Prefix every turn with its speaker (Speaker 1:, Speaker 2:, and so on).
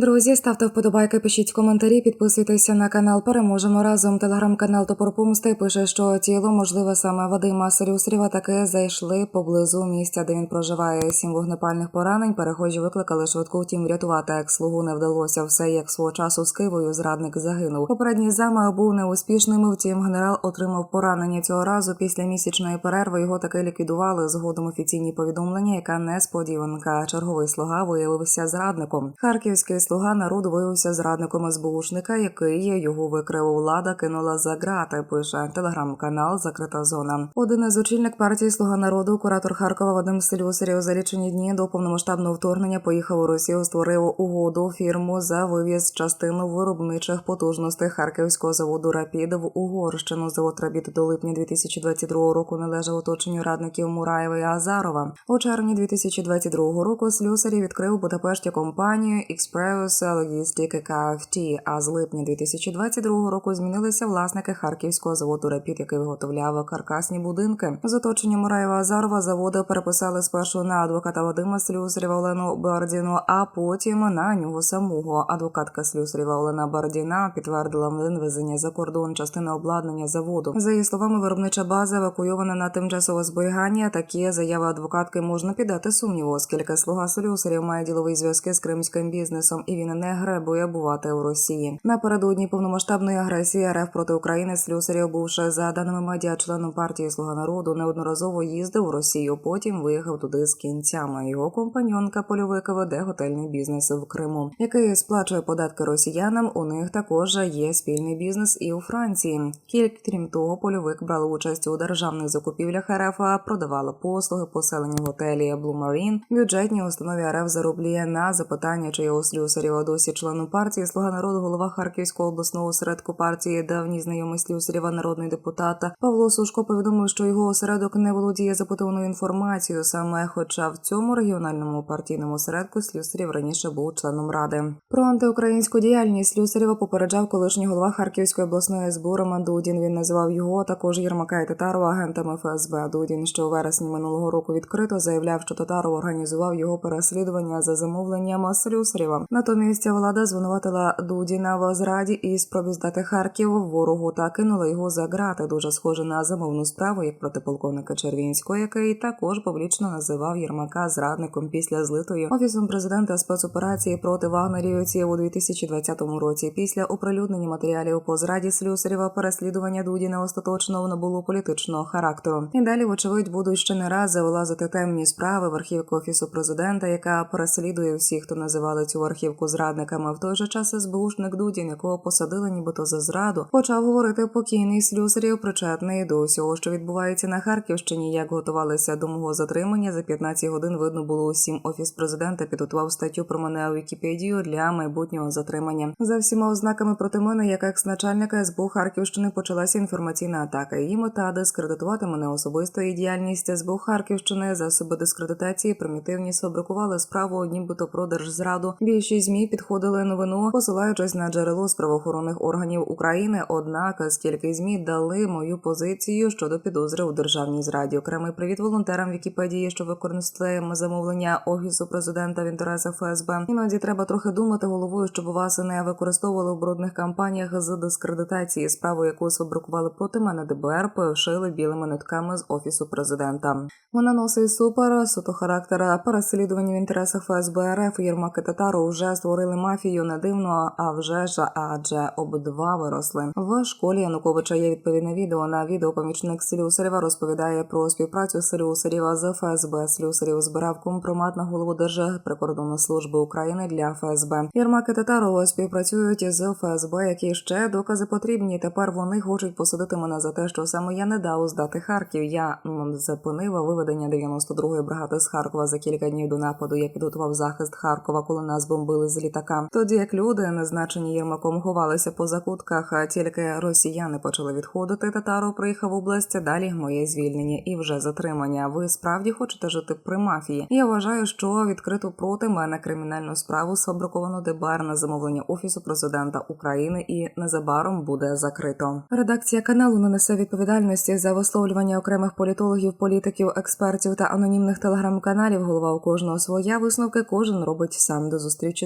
Speaker 1: Друзі, ставте вподобайки, пишіть коментарі, підписуйтеся на канал. Переможемо разом. Телеграм-канал Топор Помсти пише, що тіло, можливо, саме Вадима Серюсрєва таки зайшли поблизу місця, де він проживає. Сім вогнепальних поранень. Перехожі викликали швидку. Втім, врятувати екс-слугу не вдалося. Все як свого часу з Києвою зрадник загинув. Попередній замах був неуспішним. Втім, генерал отримав поранення цього разу. Після місячної перерви його таки ліквідували. Згодом офіційні повідомлення, яка несподіванка. Черговий слуга виявився зрадником. Харківський слуга народу виявився зрадником СБУшника, який його викрив. Влада кинула за грати. Пише телеграм-канал Закрита зона. Один із очільник партії Слуга народу, куратор Харкова Вадим Селюсарів за лічені дні до повномасштабного вторгнення поїхав у Росію. Створив угоду фірму за вивіз частину виробничих потужностей харківського заводу Рапід в Угорщину. Завод Рапід до липня 2022 року належав оточенню радників Мураєва і Азарова. У червні 2022 року Слюсарі відкрив у Будапешті компанію Express Logistic KFT, а з липня 2022 року змінилися власники харківського заводу Рапід, який виготовляв каркасні будинки. З оточенням Мураєва Азарова заводи переписали спершу на адвоката Вадима Слюсарєва Олену Бардіну, а потім на нього самого. Адвокатка Слюсарєва Олена Бардіна підтвердила вивезення за кордон частини обладнання заводу. За її словами, виробнича база евакуйована на тимчасове зберігання. Такі заяви адвокатки можна піддати сумніву, оскільки слуга Слюсарєв має ділові зв'язки з кримським бізнесом і він не гребує бувати у Росії. Напередодні повномасштабної агресії РФ проти України Слюсарєв, бувши за даними медіа, членом партії Слуга народу, неодноразово їздив у Росію. Потім виїхав туди з кінцями. Його компаньонка польовика веде готельний бізнес в Криму, який сплачує податки росіянам. У них також є спільний бізнес і у Франції. Кільк, крім того, польовик брали участь у державних закупівлях РФ, а продавала послуги, поселені в готелі Blue Marine. Бюджетні установі РФ зароблює на запитання, чи його Слюсарєва досі членом партії Слуга народу, голова Харківського обласного осередку партії, давній знайомий Слюсарєва, народний депутат Павло Сушко повідомив, що його осередок не володіє запитованою інформацією. Саме, хоча в цьому регіональному партійному осередку Слюсарєв раніше був членом ради. Про антиукраїнську діяльність Слюсарєва попереджав колишній голова Харківської обласної СБУ Роман Дудін. Він називав його також Єрмака і Татарова агентами ФСБ. Дудін, що у вересні минулого року відкрито заявляв, що Татаров організував його переслідування за замовленням Слюсарєва. Натомість влада звинуватила Дудіна в зраді і спробі здати Харків ворогу та кинула його за грати. Дуже схоже на замовну справу, як проти полковника Червінського, який також публічно називав Єрмака зрадником після злитої офісом президента спецоперації проти вагнерівців у 2020 році. Після оприлюднення матеріалів по зраді Слюсарєва переслідування Дудіна остаточно набуло політичного характеру. І далі, вочевидь, будуть ще не раз вилазити темні справи в архівку офісу президента, яка переслідує всіх, хто називали цю архівку зрадниками. В той же час СБУшник Дудін, якого посадили нібито за зраду, почав говорити покійний Слюсарєв, причетний до усього, що відбувається на Харківщині. Як готувалися до мого затримання за 15 годин. Видно було усім. Офіс президента підготував статтю про мене у Вікіпедію для майбутнього затримання. За всіма ознаками проти мене, як екс-начальника СБУ Харківщини, почалася інформаційна атака. Її мета дискредитувати мене особисто і діяльність СБУ Харківщини. Засоби дискредитації примітивні сфабрикували справу, нібито про держзраду. Більшість змі підходили новину, посилаючись на джерело з правоохоронних органів України. Однак, скільки змі дали мою позицію щодо підозри у державній зраді. Окремий привіт волонтерам Вікіпедії, що використовуємо замовлення офісу президента в інтересах ФСБ. Іноді треба трохи думати головою, щоб вас не використовували в брудних кампаніях з дискредитації. Справу, яку сфабрикували проти мене ДБР, пошили білими нитками з офісу президента. Вона носить супер суто характера переслідування в інтересах ФСБ РФ. Єрмак і Татару вже створили мафію не дивно, а вже ж адже обидва виросли. В школі Януковича є відповідне відео. На відео помічник Слюсарєва розповідає про співпрацю Слюсарєва з ФСБ. Слюсарєв збирав компромат на голову Держприкордонної служби України для ФСБ. Єрмак і Татарова співпрацюють з ФСБ, які ще докази потрібні. Тепер вони хочуть посадити мене за те, що саме я не дав здати Харків. Я м, зупинив виведення 92-ї бригади з Харкова за кілька днів до нападу. Я підготував захист Харкова, коли нас бомбили з літака. Тоді як люди, назначені Єрмаком, ховалися по закутках, а тільки росіяни почали відходити. Татаров приїхав в область. Далі моє звільнення і вже затримання. Ви справді хочете жити при мафії? Я вважаю, що відкрито проти мене кримінальну справу сфабриковано ДБР на замовлення офісу президента України і незабаром буде закрито. Редакція каналу не несе відповідальності за висловлювання окремих політологів, політиків, експертів та анонімних телеграм-каналів. Голова у кожного своя висновки кожен робить сам до зустрічі